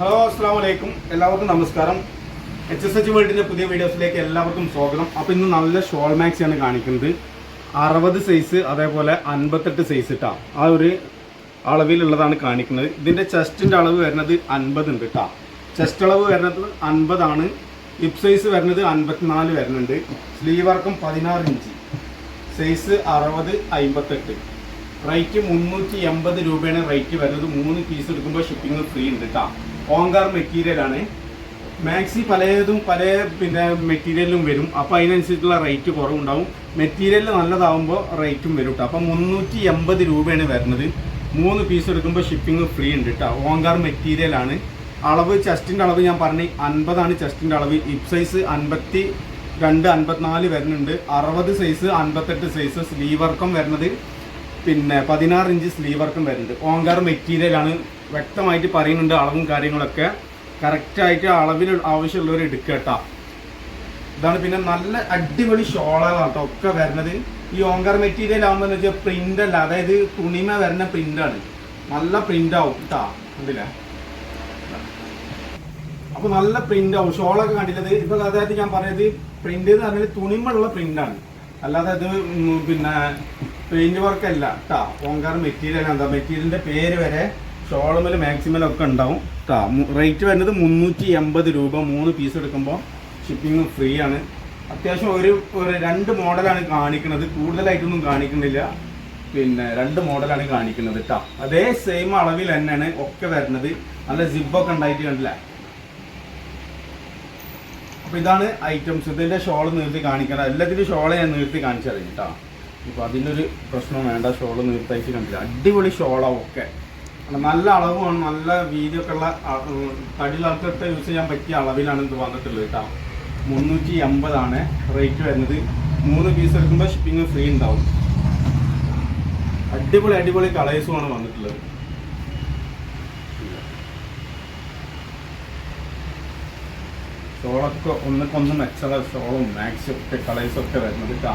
Hello അസ്സാം വലൈക്കും എല്ലാവർക്കും നമസ്കാരം. എച്ച് എസ് എച്ച് വേൾഡിന്റെ പുതിയ വീഡിയോസിലേക്ക് എല്ലാവർക്കും സ്വാഗതം. അപ്പോൾ ഇന്ന് നല്ല ഷോൾ മാക്സ് ആണ് കാണിക്കുന്നത്. അറുപത് സൈസ് അതേപോലെ അൻപത്തെട്ട് സൈസ് ഇട്ടാ ആ ഒരു അളവിലുള്ളതാണ് കാണിക്കുന്നത്. ഇതിന്റെ ചെസ്റ്റിന്റെ അളവ് വരുന്നത് അൻപത് ഉണ്ട് കേട്ടോ ചെസ്റ്റ് അളവ് വരുന്നത് അൻപതാണ്. ഹിപ്പ് സൈസ് വരുന്നത് അൻപത്തിനാല് വരുന്നുണ്ട്. സ്ലീവ് വർക്കും പതിനാറ് ഇഞ്ച് സൈസ് അറുപത് അമ്പത്തെട്ട് റേറ്റ് മുന്നൂറ്റി എൺപത് രൂപയാണ് റേറ്റ് വരുന്നത്. മൂന്ന് പീസ് എടുക്കുമ്പോൾ ഷിപ്പിംഗ് ഫ്രീ ഉണ്ട് കേട്ടോ ഓങ്കാർ മെറ്റീരിയൽ ആണ്. മാക്സി പലതും പല പിന്നെ മെറ്റീരിയലും വരും. അപ്പോൾ അതിനനുസരിച്ചുള്ള റേറ്റ് കുറവുണ്ടാവും. മെറ്റീരിയൽ നല്ലതാവുമ്പോൾ റേറ്റും വരും കേട്ടോ അപ്പം മുന്നൂറ്റി എൺപത് രൂപയാണ് വരുന്നത്. മൂന്ന് പീസ് എടുക്കുമ്പോൾ ഷിപ്പിംഗ് ഫ്രീ ഉണ്ട് കേട്ടോ ഓങ്കാർ മെറ്റീരിയൽ ആണ്. അളവ് ചെസ്റ്റിന്റെ അളവ് ഞാൻ പറഞ്ഞു അൻപതാണ് ചെസ്റ്റിന്റെ അളവ്. ഇപ്പ് സൈസ് അൻപത്തി രണ്ട് അൻപത്തിനാല് വരുന്നുണ്ട്. അറുപത് സൈസ് അൻപത്തെട്ട് സൈസ് സ്ലീവ് വരുന്നത്. പിന്നെ പതിനാറ് ഇഞ്ച് സ്ലീവ് വർക്കും വരുന്നുണ്ട്. ഓങ്കാർ മെറ്റീരിയൽ ആണ്. വ്യക്തമായിട്ട് പറയുന്നുണ്ട് അളവും കാര്യങ്ങളൊക്കെ. കറക്റ്റായിട്ട് അളവിൽ ആവശ്യമുള്ളവർ എടുക്കുക ഇതാണ് പിന്നെ നല്ല അടിപൊളി ഷോളുകളാണ് ഒക്കെ വരുന്നത്. ഈ ഓങ്കാർ മെറ്റീരിയൽ ആകുമ്പോൾ വെച്ചാൽ പ്രിന്റ് അല്ല അതായത് തുണിമ വരുന്ന പ്രിന്റാണ് നല്ല പ്രിന്റ് ആവും കേട്ടോ കണ്ടില്ലേ? അപ്പൊ നല്ല പ്രിന്റ് ആവും. ഷോളൊക്കെ കണ്ടില്ലത് ഇപ്പൊ അതായത് ഞാൻ പറഞ്ഞത് പ്രിന്റ് എന്ന് പറഞ്ഞാൽ തുണിമുള്ള പ്രിന്റ് ആണ്. അല്ലാതെ അത് പിന്നെ പെയിന്റ് വർക്ക് അല്ല കേട്ടാ ഓങ്കാർ മെറ്റീരിയൽ എന്താ മെറ്റീരിയലിന്റെ പേര് വരെ ഷോളമിൽ മാക്സിമം ഒക്കെ ഉണ്ടാവും കേട്ടാ റേറ്റ് വരുന്നത് മുന്നൂറ്റി എൺപത് രൂപ. മൂന്ന് പീസ് എടുക്കുമ്പോൾ ഷിപ്പിംഗ് ഫ്രീ ആണ്. അത്യാവശ്യം ഒരു രണ്ട് മോഡലാണ് കാണിക്കുന്നത്. കൂടുതലായിട്ടൊന്നും കാണിക്കുന്നില്ല. പിന്നെ രണ്ട് മോഡലാണ് കാണിക്കുന്നത് കേട്ടോ അതേ സെയിം അളവിൽ തന്നെയാണ് ഒക്കെ വരുന്നത്. നല്ല സിബൊക്കെ ഉണ്ടായിട്ട് കണ്ടില്ല? അപ്പൊ ഇതാണ് ഐറ്റംസ് ഇതിന്റെ ഷോൾ നിർത്തി കാണിക്കണം എല്ലാത്തിനും ഷോളെ ഞാൻ നിർത്തി കാണിച്ചു തരാം കേട്ടോ ഇപ്പൊ അതിനൊരു പ്രശ്നം വേണ്ട. ഷോൾ നിർത്തയച്ച് കണ്ടില്ല അടിപൊളി ഷോളാണ് ഒക്കെ. നല്ല അളവുമാണ്. നല്ല വീതിയൊക്കെ ഉള്ള തടിയിലൊക്കെ യൂസ് ചെയ്യാൻ പറ്റിയ അളവിലാണ് ഇത് വന്നിട്ടുള്ളത് കേട്ടോ. മുന്നൂറ്റി എൺപതാണ് റേറ്റ് വരുന്നത്. മൂന്ന് പീസ് എടുക്കുമ്പോൾ ഷിപ്പിംഗ് ഫ്രീ ഉണ്ടാവും. അടിപൊളി അടിപൊളി കളേഴ്സുമാണ് വന്നിട്ടുള്ളത്. ഷോളൊക്കെ ഒന്നിക്കൊന്ന് മെച്ചമുള്ള ഷോളും മാക്സും ഒക്കെ കളേഴ്സും ഒക്കെ വരുന്നത് കേട്ടോ.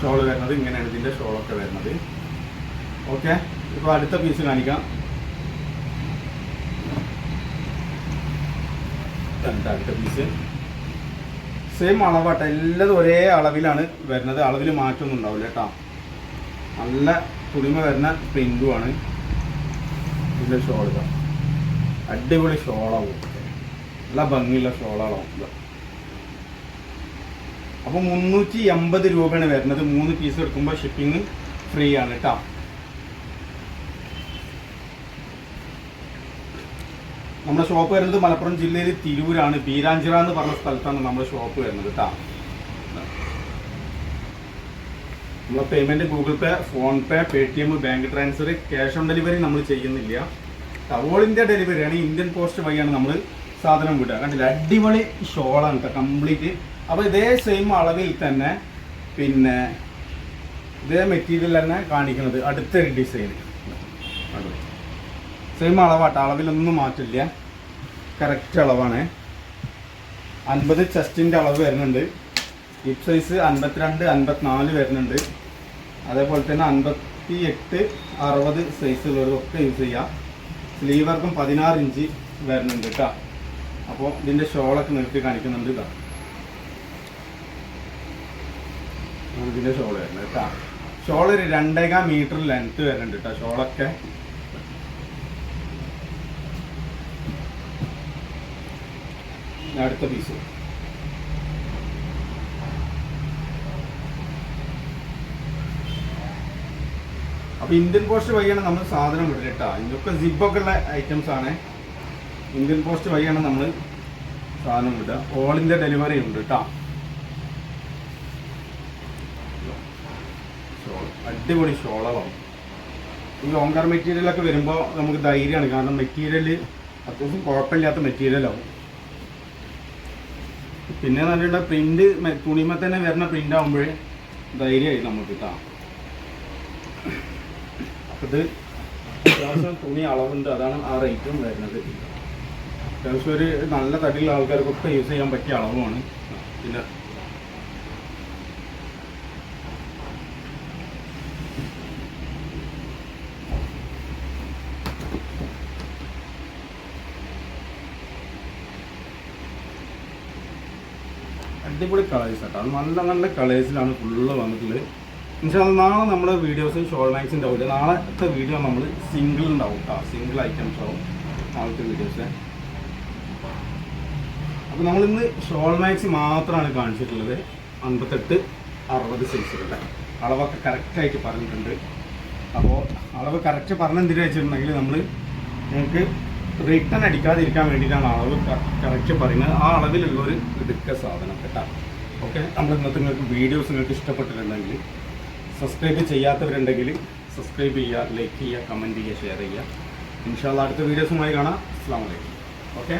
ഷോൾ വരുന്നത് ഇങ്ങനെയാണ് ഇതിന്റെ ഷോളൊക്കെ വരുന്നത്. ഓക്കെ? ഇപ്പോൾ അടുത്ത പീസ് കാണിക്കാം. അടുത്ത പീസ് സെയിം അളവാട്ടോ. എല്ലാം ഒരേ അളവിലാണ് വരുന്നത്. അളവിൽ മാറ്റമൊന്നും ഉണ്ടാവില്ല കേട്ടോ. നല്ല തുണിമ വരുന്ന പ്രിന്റുമാണ് ഇതിന്റെ ഷോൾ അടിപൊളി ഷോളാവും. നല്ല ഭംഗിയുള്ള ഇതാ അപ്പോൾ മുന്നൂറ്റി എൺപത് രൂപയാണ് വരുന്നത്. മൂന്ന് പീസ് എടുക്കുമ്പോൾ ഷിപ്പിംഗ് ഫ്രീ ആണ് കേട്ടോ നമ്മുടെ ഷോപ്പ് വരുന്നത് മലപ്പുറം ജില്ലയിൽ തിരൂരാണ്. ബീരാഞ്ചിറ എന്ന് പറഞ്ഞ സ്ഥലത്താണ് നമ്മുടെ ഷോപ്പ് വരുന്നത് കേട്ടോ നമ്മളെ payment Google Pay PhonePe Paytm bank transfer cash on delivery നമ്മൾ ചെയ്യുന്നില്ല ഓൾ ഇന്ത്യ ഡെലിവറിയാണ് ഇന്ത്യൻ പോസ്റ്റ് വഴിയാണ് നമ്മൾ സാധനം വിടുക. കണ്ടില്ല? അടിപൊളി ഷോളാണ് കേട്ടോ കംപ്ലീറ്റ് അപ്പോൾ ഇതേ സെയിം അളവിൽ തന്നെ പിന്നെ ഇതേ മെറ്റീരിയൽ തന്നെ കാണിക്കുന്നത് അടുത്തൊരു ഡിസൈൻ സെയിം അളവാട്ടോ. അളവിലൊന്നും മാറ്റില്ല. കറക്റ്റ് അളവാണ്. അൻപത് ചെസ്റ്റിന്റെ അളവ് വരുന്നുണ്ട്. ഹിപ്പ് സൈസ് അൻപത്തിരണ്ട് അൻപത്തിനാല് വരുന്നുണ്ട്. അതേപോലെ തന്നെ അൻപത്തി എട്ട് അറുപത് സൈസുള്ളവർക്കൊക്കെ യൂസ് ചെയ്യാം. സ്ലീവർക്കും പതിനാറ് ഇഞ്ച് വരുന്നുണ്ട് കേട്ടോ അപ്പോൾ ഇതിന്റെ ഷോളൊക്കെ നിർത്തി കാണിക്കുന്നുണ്ട് കേട്ടോ ഇതിന്റെ ഷോൾ വരുന്നത് കേട്ടോ. ഷോൾ ഒരു രണ്ടേകാൽ മീറ്റർ ലെങ്ത് വരുന്നുണ്ട് കേട്ടോ ഷോളൊക്കെ. അടുത്ത പീസ് അപ്പൊ ഇന്ത്യൻ പോസ്റ്റ് വഴിയാണ് നമ്മൾ സാധനം വിടുന്നത് കേട്ടോ. ഇതൊക്കെ സിബൊക്കെ ഉള്ള ഐറ്റംസ് ആണ്. ഇന്ത്യൻ പോസ്റ്റ് വഴിയാണ് നമ്മൾ സാധനം വിടുക. ഓൾ ഇന്ത്യ ഡെലിവറി ഉണ്ട് കേട്ടോ ഷോൾ അടിപൊളി ഷോളാണ് ഈ ലോങ്കർ മെറ്റീരിയലൊക്കെ വരുമ്പോൾ നമുക്ക് ധൈര്യമാണ്. കാരണം മെറ്റീരിയൽ അത്യാവശ്യം കുഴപ്പമില്ലാത്ത മെറ്റീരിയലാവും പിന്നെ നല്ല പ്രിന്റ് തുണിമ തന്നെ വരുന്ന പ്രിന്റ് ആകുമ്പോഴേ ധൈര്യമായി നമുക്ക് കിട്ടാം ഇത് അത്യാവശ്യം തുണി അളവുണ്ട്. അതാണ് ആ റേറ്റും വരുന്നത്. അത്യാവശ്യം ഒരു നല്ല തടിയുള്ള ആൾക്കാർക്കൊക്കെ യൂസ് ചെയ്യാൻ പറ്റിയ അളവുമാണ്. പിന്നെ അടിപൊളി കളേഴ്സ് കേട്ടോ നല്ല നല്ല കളേഴ്സിലാണ് ഫുള്ള് വന്നിട്ടുള്ളത്. എന്നുവെച്ചാൽ നാളെ നമ്മുടെ വീഡിയോസ് ഷോർട്ട് മാക്സ് ഉണ്ടാവില്ല നാളത്തെ വീഡിയോ നമ്മൾ സിംഗിൾ ഉണ്ടാവും കേട്ടോ സിംഗിൾ ഐറ്റംസ് ആവും നാളത്തെ വീഡിയോസ് അപ്പോൾ നമ്മളിന്ന് ഷോൾ മാക്സ് മാത്രമാണ് കാണിച്ചിട്ടുള്ളത്. അൻപത്തെട്ട് അറുപത് സൈസുകളുടെ അളവൊക്കെ കറക്റ്റായിട്ട് പറഞ്ഞിട്ടുണ്ട്. അപ്പോൾ അളവ് കറക്റ്റ് പറഞ്ഞെന്തിനാ വെച്ചിട്ടുണ്ടെങ്കിൽ നമ്മൾ നിങ്ങൾക്ക് റിട്ടേൺ അടിക്കാതിരിക്കാൻ വേണ്ടിയിട്ടാണ് അളവ് കറക്റ്റ് പറയുന്നത്. ആ അളവിലുള്ള ഒരു ഇടുക്ക സാധനം കേട്ടോ ഓക്കെ നമ്മൾ ഇന്നത്തെ നിങ്ങൾക്ക് വീഡിയോസ് നിങ്ങൾക്ക് ഇഷ്ടപ്പെട്ടിട്ടുണ്ടെങ്കിൽ സബ്സ്ക്രൈബ് ചെയ്യാത്തവരുണ്ടെങ്കിൽ സബ്സ്ക്രൈബ് ചെയ്യുക ലൈക്ക് ചെയ്യുക കമന്റ് ചെയ്യുക ഷെയർ ചെയ്യുക. ഇൻഷാല്ല അടുത്ത വീഡിയോസുമായി കാണാം. അസ്സാം വലൈക്കും ഓക്കെ